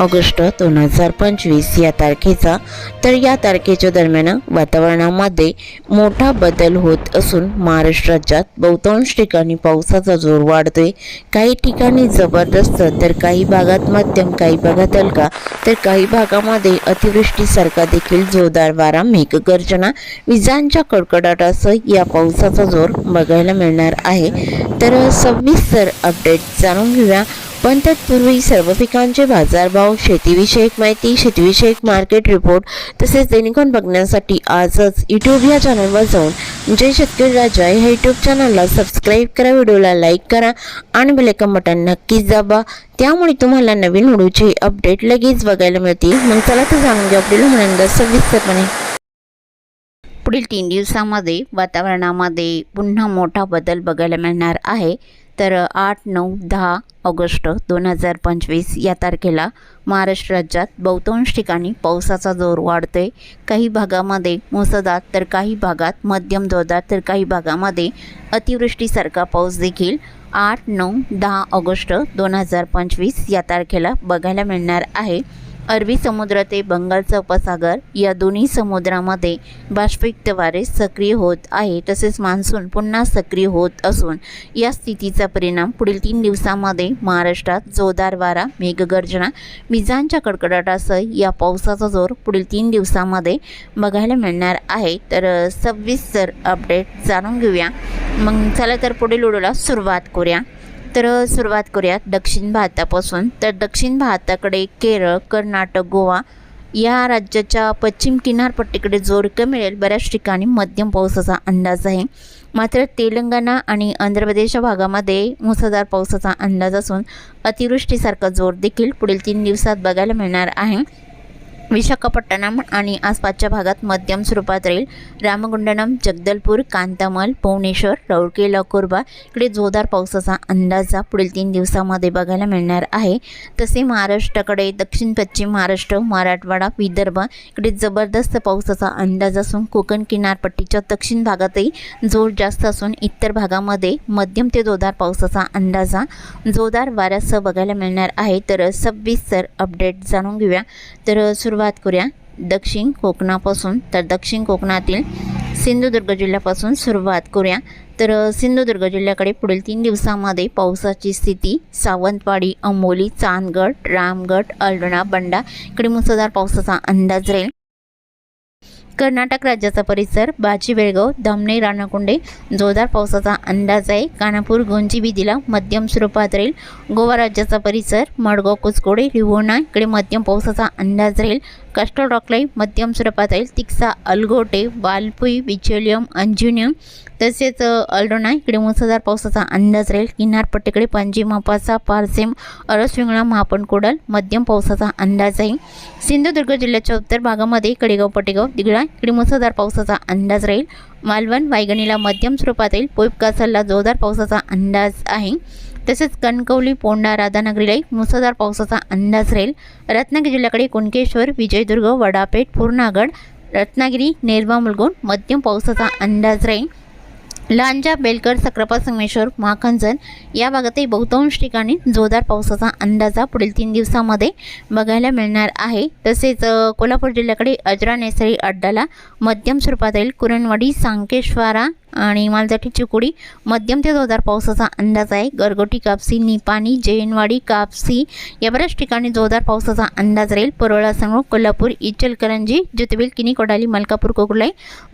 August दोन हजार पंचवीस या तारखेचा. तर या तारखेच्या दरम्यान वातावरणामध्ये मोठा बदल होत असून महाराष्ट्र राज्यात बहुतांश ठिकाणी पावसाचा जोर वाढतोय. काही ठिकाणी जबरदस्त तर काही भागात मध्यम काही भागात हलका तर काही भागामध्ये अतिवृष्टीसारखा देखील जोरदार वारा मेघगर्जना विजांच्या कडकडाटासह या पावसाचा जोर बघायला मिळणार आहे. तर सविस्तर अपडेट जाणून घेऊया. पण तत्पूर्वी सर्व पिकांचे बाजारभाव शेतीविषयक माहिती शेतीविषयक मार्केट रिपोर्ट तसेच दैनिकॉन बघण्यासाठी आजच यूट्यूब या चॅनलवर जाऊन जय शेतकरी राजा ह्या यूट्यूब चॅनलला सबस्क्राईब करा व्हिडिओला लाईक करा आणि बेलेकन बटन नक्कीच दाबा. त्यामुळे तुम्हाला नवीन व्हिडिओचे अपडेट लगेच बघायला मिळतील मग चला तर जाणून घ्या आपल्याला म्हणून सविस्तरपणे. पुढील तीन दिवसामध्ये वातावरणामध्ये पुन्हा मोठा बदल बघायला मिळणार आहे. तर आठ नऊ दहा ऑगस्ट दोन हजार पंचवीस या तारखेला महाराष्ट्र राज्यात बहुतांश ठिकाणी पावसाचा जोर वाढतोय. काही भागामध्ये मुसळधार तर काही भागात मध्यम जोरदार तर काही भागामध्ये अतिवृष्टीसारखा पाऊस देखील आठ नऊ दहा ऑगस्ट दोन हजार पंचवीस या तारखेला बघायला मिळणार आहे. अरबी समुद्र ते बंगालचा उपसागर या दोन्ही समुद्रामध्ये बाष्पयुक्त वारे सक्रिय होत आहे तसेच मान्सून पुन्हा सक्रिय होत असून या स्थितीचा परिणाम पुढील तीन दिवसामध्ये महाराष्ट्रात जोरदार वारा मेघगर्जना विजांच्या कडकडाटासह या पावसाचा जोर पुढील तीन दिवसामध्ये बघायला मिळणार आहे. तर सविस्तर अपडेट जाणून घेऊया. मग चला तर पुढील व्हिडिओला सुरुवात करूया. तर सुरुवात करूयात दक्षिण भारतापासून. तर दक्षिण भारताकडे केरळ कर्नाटक गोवा या राज्याच्या पश्चिम किनारपट्टीकडे जोर कमी मिळेल. बऱ्याच ठिकाणी मध्यम पावसाचा अंदाज आहे. मात्र तेलंगणा आणि आंध्र प्रदेश या भागामध्ये मुसळधार पावसाचा अंदाज असून अतिवृष्टीसारखा जोर देखील पुढील तीन दिवसात बघायला मिळणार आहे. विशाखापट्टणम आणि आसपासच्या भागात मध्यम स्वरूपात राहील. रामगुंडनम जगदलपूर कांतामल भुवनेश्वर रौळकेला कोरबा इकडे जोरदार पावसाचा अंदाजा पुढील तीन दिवसामध्ये बघायला मिळणार आहे. तसे महाराष्ट्राकडे दक्षिण पश्चिम महाराष्ट्र मराठवाडा विदर्भ इकडे जबरदस्त पावसाचा अंदाज असून कोकण किनारपट्टीच्या दक्षिण भागातही जोर जास्त असून इतर भागामध्ये मध्यम ते जोरदार पावसाचा अंदाजा जोरदार वाऱ्यासह बघायला मिळणार आहे. तर सविस्तर अपडेट जाणून घेऊया. तर सुरुवात करूया. दक्षिण कोकणापासून तर दक्षिण कोकणातील सिंधुदुर्ग जिल्ह्यापासून सुरुवात करूया. तर सिंधुदुर्ग जिल्ह्याकडे पुढील तीन दिवसामध्ये पावसाची स्थिती सावंतवाडी अंबोली चांदगड रामगड अल्डणा बंडा इकडे मुसळधार पावसाचा अंदाज राहील. कर्नाटक राज्याचा परिसर बाजी बेळगाव धामणे राणाकुंडे जोरदार पावसाचा अंदाज आहे. कानापूर गोंजीबिदीला मध्यम स्वरूपात राहील. गोवा राज्याचा परिसर मडगाव कुचकोडे रिवोणा इकडे मध्यम पावसाचा अंदाज राहील. कस्टल रॉकलाई मध्यम स्वरूपात येईल. तिक्सा अलगोटे वालपुई विचोलियम अंजुनियम तसेच अल्डोना इकडे मुसळधार पावसाचा अंदाज राहील. किनारपट्टीकडे पणजी मापासा पारसेम अरसविंगळा महापण कोडल मध्यम पावसाचा अंदाज आहे. सिंधुदुर्ग जिल्ह्याच्या उत्तर भागामध्ये कडेगाव पटेगाव दिगडा इकडे मुसळधार पावसाचा अंदाज राहील. मालवण वायगणीला मध्यम स्वरूपात येईल पोईपकासलला जोरदार पावसाचा अंदाज आहे. तसेच कणकवली पोंडा राधानगरीलाही मुसळधार पावसाचा अंदाज राहील. रत्नागिरी जिल्ह्याकडे कुणकेश्वर विजयदुर्ग वडापेठ पूर्णागड रत्नागिरी नेरवा मुलगोण मध्यम पावसाचा अंदाज राहील. लांजा बेलकर सक्रापा संगमेश्वर महाखंजन या भागातही बहुतांश ठिकाणी जोरदार पावसाचा अंदाजा पुढील तीन दिवसामध्ये बघायला मिळणार आहे. तसेच कोल्हापूर जिल्ह्याकडे अजरा नेसरी अड्डाला मध्यम स्वरूपात येईल कुरणवाडी सांकेश्वरा आणि मालजाटी चिकोडी मध्यम ते जोरदार पावसाचा अंदाज आहे. गरगोटी कापसी निपाणी जैनवाडी कापसी या बऱ्याच ठिकाणी जोरदार पावसाचा अंदाज राहील. परोळा संगो कोल्हापूर इचलकरंजी ज्योतिबिल किनी कोडाली मलकापूर कोकुलाई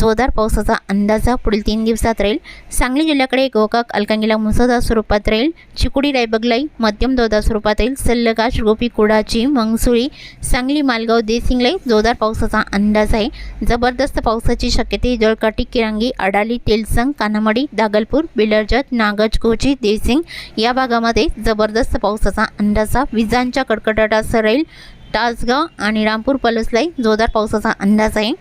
जोरदार पावसाचा अंदाजा पुढील तीन दिवसात राहील. सांगली जिल्ह्याकडे गोकाक अलकांगीला मुसळधार स्वरूपात राहील. चिकोडी रायबगलाई मध्यम जोरदार स्वरूपात राहील. सल्लगाश गोपी कुडाची मंगसुळी सांगली मालगाव देसिंगलाई जोरदार पावसाचा अंदाज आहे. जबरदस्त पावसाची शक्यते जळकाटी किरांगी अडाली तेलसंग कानामडी दागलपूर बिलरजत नागज कोची देसिंग या भागामध्ये जबरदस्त पावसाचा अंदाजा. विजांच्या कडकडाटासह राहील तासगाव आणि रामपूर पलसलाई जोरदार पावसाचा अंदाज आहे.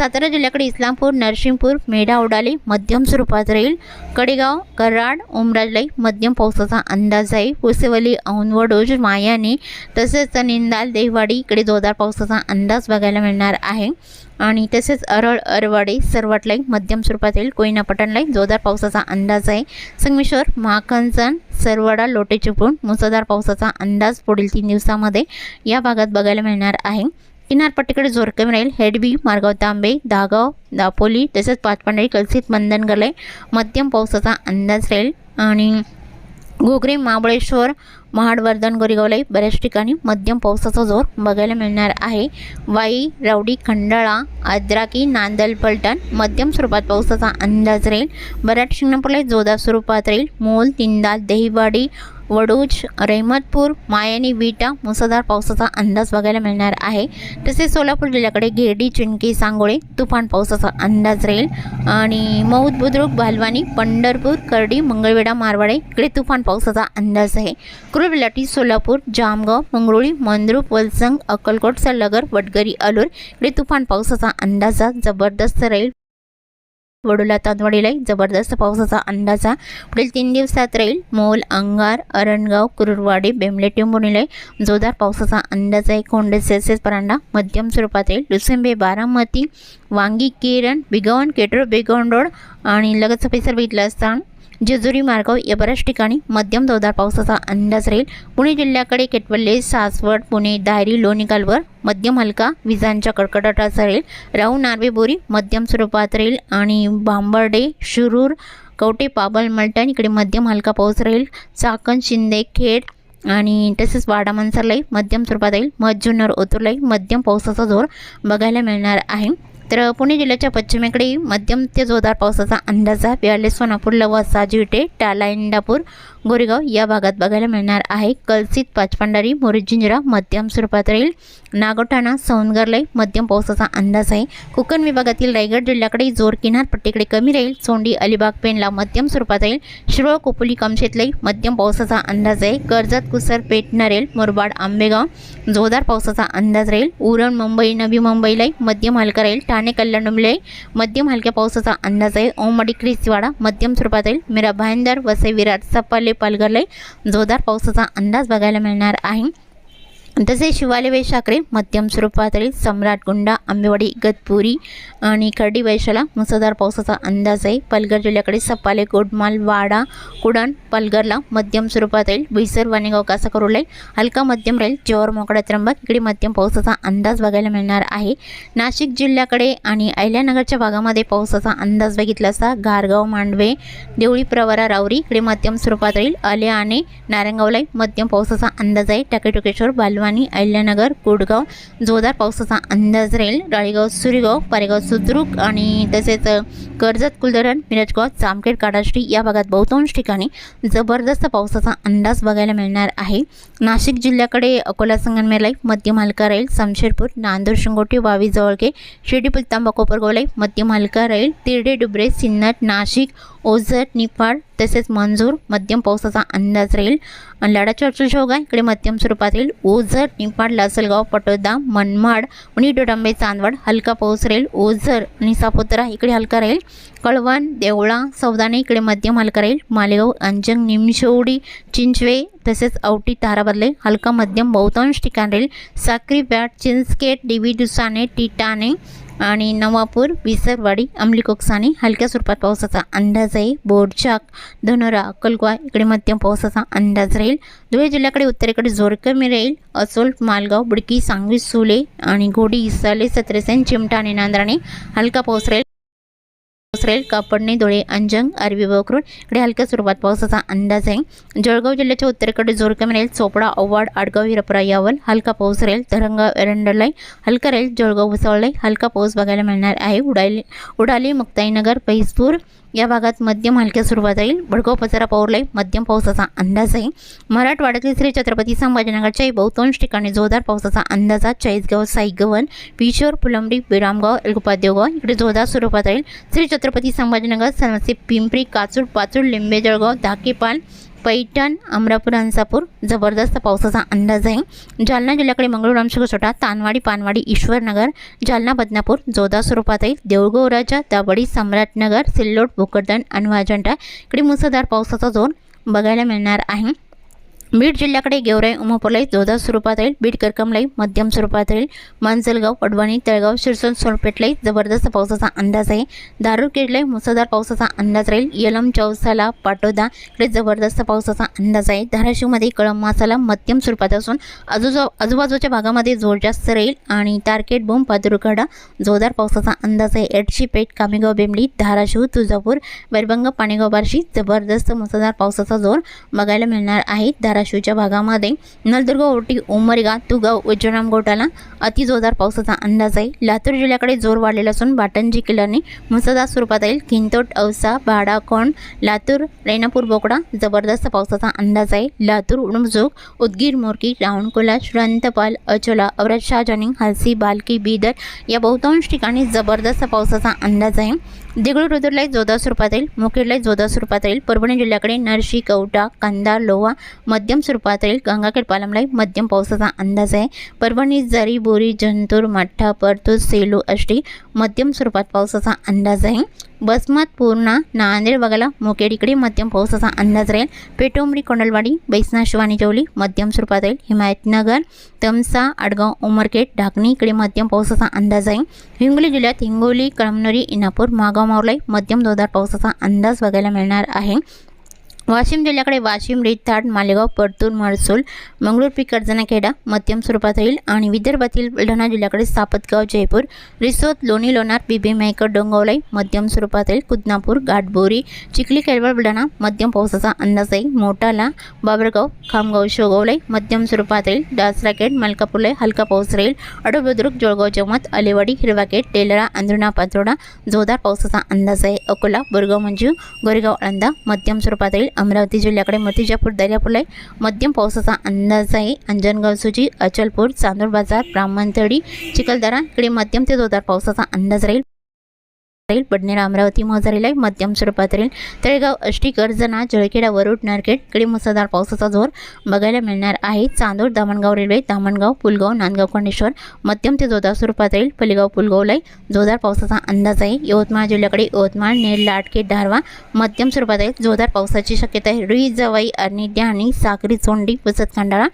सातारा जिल्ह्याकडे इस्लामपूर नरसिंगपूर मेढा उडाली मध्यम स्वरूपात राहील. कडेगाव कराड उमराजलाई मध्यम पावसाचा अंदाज आहे. कुसेवली औंधवडोज मायाने तसेच निंदाल देहवाडी इकडे जोरदार पावसाचा अंदाज बघायला मिळणार आहे. आणि तसेच अरळ अरवाडे सरवाटलाई मध्यम स्वरूपात येईल कोयना पटणलाई जोरदार पावसाचा अंदाज आहे. संगमेश्वर महाकंचन सरवडा लोटे चिपळूण मुसळधार पावसाचा अंदाज पुढील तीन दिवसामध्ये या भागात बघायला मिळणार आहे. किनारपट्टीकडे जोर कमी राहील. हेडबी मार्गाव तांबे दागाव दापोली तसेच पाचपांडळी कलसीत मंदनगरलाई मध्यम पावसाचा अंदाज राहील. आणि घोगरे महाबळेश्वर महाडवर्धन गोरेगावलाही बऱ्याच ठिकाणी मध्यम पावसाचा जोर बघायला मिळणार आहे. वाई रावडी खंडाळा आद्राकी नांदल पलटण मध्यम स्वरूपात पावसाचा अंदाज राहील. बऱ्याच शिंगणापूरला जोरदार स्वरूपात राहील. मोल तिंदाल दहिवाडी वडूज रेहमतपूर मायानी विटा मुसळधार पावसाचा अंदाज बघायला मिळणार आहे. तसेच सोलापूर जिल्ह्याकडे गिरडी चिंकी सांगोळे तुफान पावसाचा अंदाज राहील. आणि मौद बुद्रुक भालवानी पंढरपूर करडी मंगळवेढा मारवाडे इकडे तुफान पावसाचा अंदाज आहे. कुरुबिलाटी सोलापूर जामगाव मंगरुळी मंद्रुप वलसंग अक्कलकोट सल्लगर वडगरी अलूर इकडे तुफान पावसाचा अंदाज जबरदस्त राहील. वडोला तांदवाडीलाही जबरदस्त पावसाचा अंदाजा पुढील तीन दिवसात राहील मोल अंगार अरणगाव कुरुरवाडी बेमले टिंबोणीलाही जोरदार पावसाचा अंदाज आहे. कोंडे सेल्सिअस परांडा मध्यम स्वरूपात येईल लुसेंबे बारामती वांगी किरण बिगवन केटर बेगवन रोड आणि लगतचा परिसर बघितला असता जेजुरी मार्गाव या बऱ्याच ठिकाणी मध्यम जोरदार पावसाचा अंदाज राहील. पुणे जिल्ह्याकडे केटवल्ले सासवड पुणे दायरी लोणी कालवर मध्यम हलका विजांच्या कडकडाटाचा राहील. राहू नार्वे बोरी मध्यम स्वरूपात राहील आणि बांबर्डे शिरूर कवटे पाबल मलटण इकडे मध्यम हलका पाऊस राहील. चाकण शिंदे खेड आणि तसेच वाडा मनसरलाही मध्यम स्वरूपात राहील. मधजुन्नर ओतूरलाही मध्यम पावसाचा जोर बघायला मिळणार आहे. तर पुणे जिल्ह्याच्या पश्चिमेकडे मध्यम ते जोरदार पावसाचा अंदाज आहे बियाले सोनापूर लवासा जिटे टाला इंदापूर गोरेगाव या भागात बघायला मिळणार आहे. कलसित पाचपांडारी मोरजिंजरा मध्यम स्वरूपात राहील. नागोठाणा सौंदगरलाई मध्यम पावसाचा अंदाज आहे. कोकण विभागातील रायगड जिल्ह्याकडे जोर किनारपट्टीकडे कमी राहील. सोंडी अलिबाग पेनला मध्यम स्वरूपात राहील. शिरोळ कोपोली कमशेतलाई मध्यम पावसाचा अंदाज आहे. कर्जत कुसर पेठ नरेल मुरबाड आंबेगाव जोरदार पावसाचा अंदाज राहील. उरण मुंबई नवी मुंबईलाही मध्यम हलका राहील. ठाणे कल्याणला मध्यम हलक्या पावसाचा अंदाज आहे. ओमडी क्रिसवाडा मध्यम स्वरूपात राहील. मिरा भाईंदर वसई विराट सपाले पालघरलाही जोरदार पावसाचा अंदाज बघायला मिळणार आहे. तसेच शिवाले वैशाखरे मध्यम स्वरूपात सम्राट गुंडा आंबेवाडी गदपुरी आणि खर्डी वैशाला मुसळधार पावसाचा अंदाज आहे. पालघर जिल्ह्याकडे सपाले गोडमाल वाडा कुडण पालघरला मध्यम स्वरूपात राहील कासा करू कासाकरोलाई हलका मध्यम राहील जोर मोकळा त्र्यंबक इकडे मध्यम पावसाचा अंदाज बघायला मिळणार आहे. नाशिक जिल्ह्याकडे आणि अहिल्यानगरच्या भागामध्ये पावसाचा अंदाज बघितला असता गारगाव मांडवे देवळी प्रवरा रावरी इकडे मध्यम स्वरूपात राहील. आले आणि नारायणगावला मध्यम पावसाचा अंदाज आहे. टाकेटोकेश्वर बालवानी अहिल्यानगर कोडगाव जोरदार पावसाचा अंदाज राहील. राळेगाव सुरेगाव पारेगाव सुद्रुक आणि तसेच कर्जत कुलधरण मिरजगाव जामखेड काडाश्री या भागात बहुतांश ठिकाणी जबरदस्त पावसाचा अंदाज बघायला मिळणार आहे. नाशिक जिल्ह्याकडे अकोला संगमनेरलाई मध्य मालका राहील. समशेरपूर नांदूर शिंगोटी वावी जवळके शिर्डी तांबा कोपरगावलाई मध्यम राहील. तिरडे डुबरे सिन्नर नाशिक ओझर निफाड तसेच मंजूर मध्यम पावसाचा अंदाज राहील. आणि लडाच्या चर्चल इकडे मध्यम स्वरूपात राहील. ओझर निफाड लासलगाव पटोदा मनमाड आणि डोडांबे चांदवड. हलका पाऊस राहील. ओझर आणि सापुतारा इकडे हलका राहील. कळवण देवळा सौदाणे इकडे मध्यम हलका राहील. मालेगाव अंजंग निमशोडी चिंचवे तसेच औटी ताराबदले हलका मध्यम बहुतांश ठिकाण राहील साक्री बॅट चिंचकेट डिवी दुसाने टिटाने आणि नवापूर विसरवाडी अंमली कोकसाने हलक्या स्वरूपात पावसाचा अंदाज आहे. बोरचाक धनोरा अक्कलकोवा इकडे मध्यम पावसाचा अंदाज राहील. धुळे जिल्ह्याकडे उत्तरेकडे जोर कमी राहील असोल मालगाव बुडकी सांगवी सुले आणि घोडी इसाले सत्रेसेन चिमटा आणि हलका पाऊस राहील. उसरेल कापडणे धुळे अंजंग अरबी वक्रुड इकडे हलक्या स्वरूपात पावसाचा अंदाज आहे. जळगाव जिल्ह्याच्या उत्तरेकडे जोर कमी राहील चोपडा अव्वाड आडगाव हिरपरा यावल हलका पाऊस राहील तरंगा एरंडलाई हलका राहील जळगाव भुसावळलाई हलका पाऊस बघायला मिळणार आहे. उडाली उडाली मुक्ताईनगर पैसपूर या भागात मध्यम हलक्या सुरुवात राहील भडगाव पचारा पाऊरलाई मध्यम पावसाचा अंदाज आहे. मराठवाड्यातील श्री छत्रपती संभाजीनगरच्याही बहुतांश ठिकाणी जोरदार पावसाचा अंदाज आहे. चाळीसगाव साईगवन पिशोर फुलंबडी विरामगाव एलगोपादेवगाव इकडे जोरदार स्वरूपात राहील श्री छत्रपती संभाजीनगर सनसे पिंपरी काचूर पाचूर लिंबे जळगाव धाकेपाल पैठण अमरापूर अंसापूर जबरदस्त पावसाचा अंदाज आहे. जालना जिल्ह्याकडे मंगळूर छोटा तानवाडी पानवाडी ईश्वरनगर जालना बदनापूर जोदा स्वरूपात आहे देऊळगाव राजा दाबडी सम्राटनगर सिल्लोड भोकरदन आणि इकडे मुसळधार पावसाचा जोर बघायला मिळणार आहे. बीड जिल्ह्याकडे गेवराई उमापूरलाई जोधा स्वरूपात राहील. बीड करकमलाई मध्यम स्वरूपात राहील. मांजलगाव पडवणी तळगाव शिरसोन सोनपेठलाई जबरदस्त पावसाचा अंदाज आहे. दारूर किडलाई मुसळधार पावसाचा अंदाज राहील. यलम चौसाला पाटोदा इकडे जबरदस्त पावसाचा अंदाज आहे. धाराशिवमध्ये कळम मासाला मध्यम स्वरूपात असून आजूजा आजूबाजूच्या भागामध्ये जोर जास्त राहील आणि तारकेट बोंब पादुरकडा जोरदार पावसाचा अंदाज आहे. एडशी पेठ कामेगाव बेंबली धाराशिव तुळजापूर वैरभंग पाणेगाव बार्शी जबरदस्त मुसळधार पावसाचा जोर बघायला मिळणार आहे. धारा धाराशिवच्या भागामध्ये नलदुर्ग ओटी उमरगा तुगाव उज्जनाम गोटाला अति जोरदार पावसाचा अंदाज आहे. लातूर जिल्ह्याकडे जोर वाढलेला असून बाटंजी किल्ल्याने मुसळधार स्वरूपात येईल. किंतोट औसा भाडा लातूर रेणापूर बोकडा जबरदस्त पावसाचा अंदाज आहे. लातूर उडमजोग उदगीर मोरकी रावणकोला श्रांतपाल अचोला औरत शाहजानी हलसी बालकी बीदर या बहुतांश ठिकाणी जबरदस्त पावसाचा अंदाज आहे. देगलूर रुद्रलाई जोरदार स्वरूपात येईल मुखेडलाई जोरदार स्वरूपात येईल परभणी जिल्ह्याकडे नरशी कवटा कांदा लोहा मध्यम स्वरूपात येईल गंगाखेड पालमलाही मध्यम पावसाचा अंदाज आहे. परभणी जरी बोरी जंतूर मठ्ठा परतूर सेलू अष्टी मध्यम स्वरूपात पावसाचा अंदाज आहे. पूर्णा नांदेड बघायला मोकेड इकडे मध्यम पावसाचा अंदाज राहील पेटोंबरी कोंडलवाडी बैसना शिवानी जवली मध्यम स्वरूपात राहील हिमायतनगर तमसा आडगाव उमरखेड ढाकणी इकडे मध्यम पावसाचा अंदाज आहे हिंगोली जिल्ह्यात हिंगोली कळमनुरी इनापूर मागाव मावलाई मध्यम जोरदार पावसाचा अंदाज बघायला मिळणार आहे वाशिम जिल्ह्याकडे वाशिम रिथाड मालेगाव परतूर महसूल मंगळूर पीक खेडा मध्यम स्वरूपात राहील आणि विदर्भातील बुलढाणा जिल्ह्याकडे सापतगाव जयपूर रिसोद लोणी लोणार बिबी मेकर डोंगवलाई मध्यम स्वरूपात राहील कुदनापूर गाठबोरी चिखली केळवळ बुलढाणा मध्यम पावसाचा अंदाज आहे मोटाला बाबरगाव खामगाव शोगवलाई मध्यम स्वरूपात राहील डासराकेट मलकापूरलाई हलका पाऊस राहील अडोबुद्रुक जळगाव जमत अलेवाडी हिरवाकेट टेलरा अंधुणा पाचोडा जोरदार पावसाचा अंदाज आहे अकोला बोरगाव मंजू गोरेगाव आळंदा मध्यम स्वरूपात राहील अमरावती जिल्ह्याकडे मतिजापूर दर्यापूरला मध्यम पावसाचा अंदाज आहे. अंजनगाव सुजी अचलपूर चांदूर बाजार ब्राह्मणतडी चिखलदरा इकडे मध्यम ते जोरदार पावसाचा अंदाज राहील. जाईल बडनेरा अमरावती मोजारीला मध्यम स्वरूपात राहील. तळेगाव अष्टी कर्जना जळखेडा वरुड नारखेड इकडे मुसळधार पावसाचा जोर बघायला मिळणार आहे. चांदूर दामणगाव रेल्वे दामणगाव पुलगाव नांदगाव कोंडेश्वर मध्यम ते जोरदार स्वरूपात राहील. पलीगाव पुलगावलाई जोरदार पावसाचा अंदाज आहे. यवतमाळ जिल्ह्याकडे यवतमाळ नेर लाटके धारवा मध्यम स्वरूपात राहील जोरदार पावसाची शक्यता आहे. रुई जवाई आणि डहाणी साक्री चोंडी पुसत खंडाळा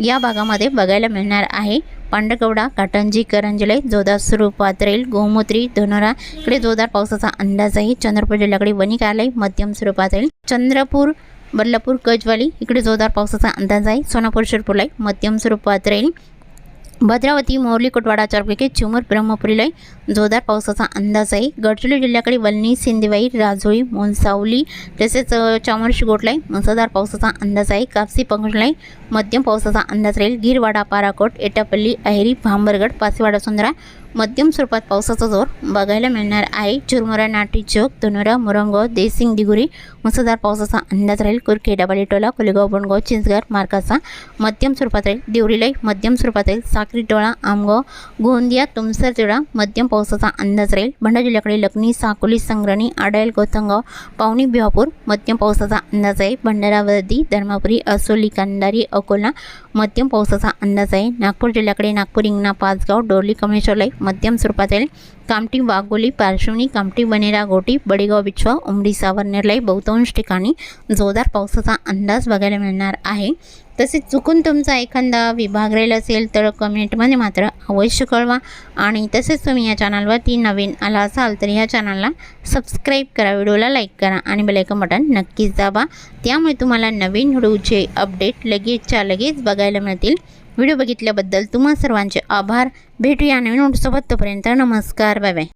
या भागामध्ये बघायला मिळणार आहे. पांडगवडा काटंजी करंजले जोरदार स्वरूपात राहील गोमूत्री धनोरा इकडे जोरदार पावसाचा अंदाज आहे चंद्रपूर जिल्ह्याकडे वनिकालय मध्यम स्वरूपात राहील चंद्रपूर बल्लापूर कजवाली इकडे जोरदार पावसाचा अंदाज आहे सोनापूर शिरपूरला मध्यम स्वरूपात राहील भद्रावती मोरली कुटवाडा चारपैकी चिमूर ब्रह्मपुरीलाही जोरदार पावसाचा अंदाज आहे गडचिरोली जिल्ह्याकडे वलनी सिंदेवाई राजोळी मोनसावली तसेच चामोर्शी गोटलाई मुसळधार पावसाचा अंदाज आहे कापसी पंगडलाई मध्यम पावसाचा अंदाज राहील. गिरवाडा पाराकोट एटापल्ली अहेरी भांबरगड पासेवाडा सुंदरा मध्यम स्वरूपात पावसाचा जोर बघायला मिळणार आहे. चुरमुरा नाटी चौक धनुरा मुरंगो देसिंग दिगुरी मुसळधार पावसाचा अंदाज राहील. कुरखेडा बालेटोला कोलेगाव बनगाव चिंचगार मार्गाचा मध्यम स्वरूपात राहील. देवरीलाई मध्यम स्वरूपात राहील. साक्री टोळा आमगाव गोंदिया तुमसर तिळा मध्यम पावसाचा अंदाज राहील. भंडारा जिल्ह्याकडे लखनी साकोली संग्रणी आडायल गोतंगाव पावणी बिहापूर मध्यम पावसाचा अंदाज आहे. भंडारा वर्दी धर्मापुरी असोली कंदारी अकोला मध्यम पावसाचा अंदाज आहे. नागपूर जिल्ह्याकडे नागपूर इंगणा पाचगाव डोरली कमळेश्वरलाई मध्यम स्वरूपातील कामटी कामठी वाघोली पार्श्वनी कामटी बनेरा गोटी बडेगाव बिछवा उमडी सावरनेरलाई बहुतांश ठिकाणी जोरदार पावसाचा अंदाज बघायला मिळणार आहे. तसेच चुकून तुमचा एखादा विभाग राहील असेल तर कमेंटमध्ये मात्र अवश्य कळवा. आणि तसेच तुम्ही या चॅनलवरती नवीन आला असाल तर या चॅनलला सबस्क्राईब करा व्हिडिओला लाईक करा आणि बेलायकन बटन नक्कीच दाबा. त्यामुळे तुम्हाला नवीन व्हिडिओचे अपडेट लगेचच्या लगेच बघायला मिळतील. व्हिडिओ बघितल्याबद्दल तुम्हा सर्वांचे आभार. भेटूया नवीन नोटसोबत तोपर्यंत नमस्कार. Bye bye.